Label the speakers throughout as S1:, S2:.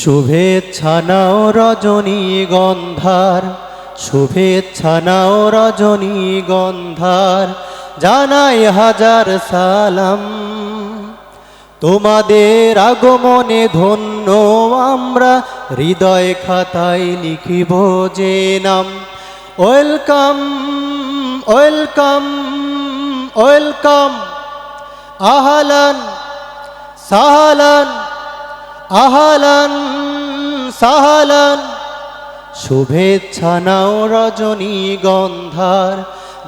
S1: শুভেচ্ছা নাও রজনীগন্ধার শুভেচ্ছা নাও রজনীগন্ধার জানাই হাজার সালাম। তোমাদের আগমনে ধন্য আমরা, হৃদয় খাতায় লিখিব যে নাম। Welcome welcome welcome. আহালান, সাহালান আহালান, সাহালান। শুভেচ্ছা নাও রজনীগন্ধার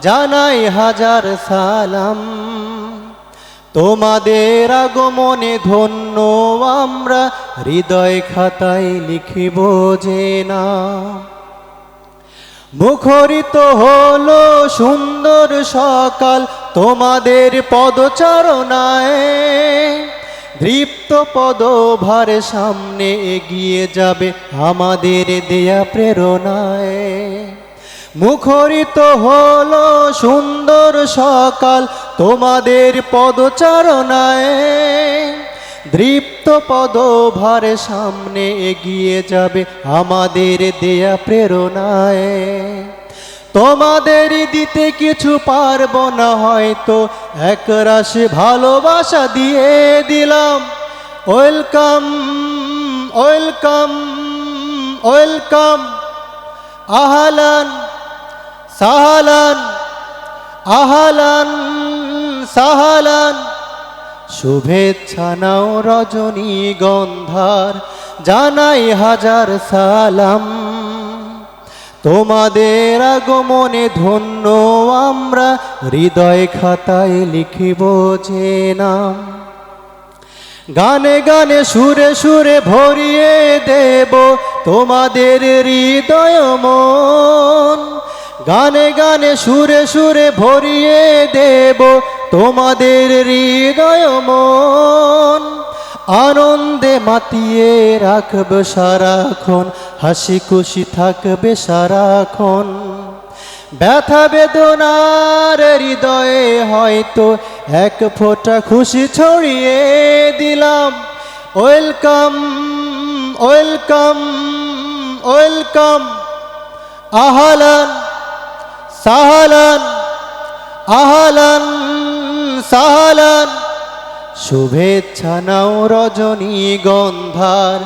S1: জানাই হাজার সালাম। তোমাদের আগমনে ধন্য আমরা, হৃদয় খাতায় লিখিব যে না মুখরিত হলো সুন্দর সকাল, তোমাদের পদচারণায়। দৃপ্ত পদভার সামনে এগিয়ে যাবে আমাদের দেয়া প্রেরণায়। মুখরিত হলো সুন্দর সকাল তোমাদের পদচারণায়। দৃপ্ত পদভার সামনে এগিয়ে যাবে আমাদের দেয়া প্রেরণায়। তোমাদের দিতে কিছু পারব না, হয়তো এক রাশি ভালোবাসা দিয়ে দিলাম। Welcome welcome welcome. আহালান, সাহালান আহালান, সাহালান। শুভেচ্ছা নাও রজনীগন্ধার, জানাই হাজার সালাম। তোমাদের আগমনে ধন্য আমরা, হৃদয় খাতায় লিখিব যে নাম। গানে গানে সুরে সুরে ভরিয়ে দেব তোমাদের হৃদয় মন। গানে গানে সুরে সুরে ভরিয়ে দেব তোমাদের হৃদয় মন। আনন্দে মাতিয়ে রাখবে সারাক্ষণ হাসি খুশি থাকবে সারাক্ষণ। ব্যথা বেদনার হৃদয়ে হয়তো এক ফোঁটা খুশি ছড়িয়ে দিলাম। Welcome welcome welcome. আহলান, সাহালান আহলান, সাহালান। শুভেচ্ছা নাও রজনীগন্ধার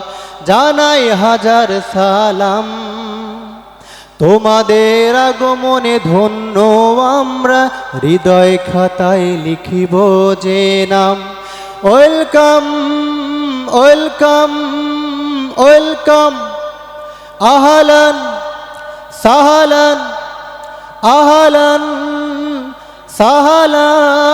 S1: জানাই হাজার সালাম। তোমাদের আগমনে ধন্য আমরা, হৃদয় খাতায় লিখিব যে নাম। Welcome welcome welcome. আহালান, সাহালান আহালান, সাহালান।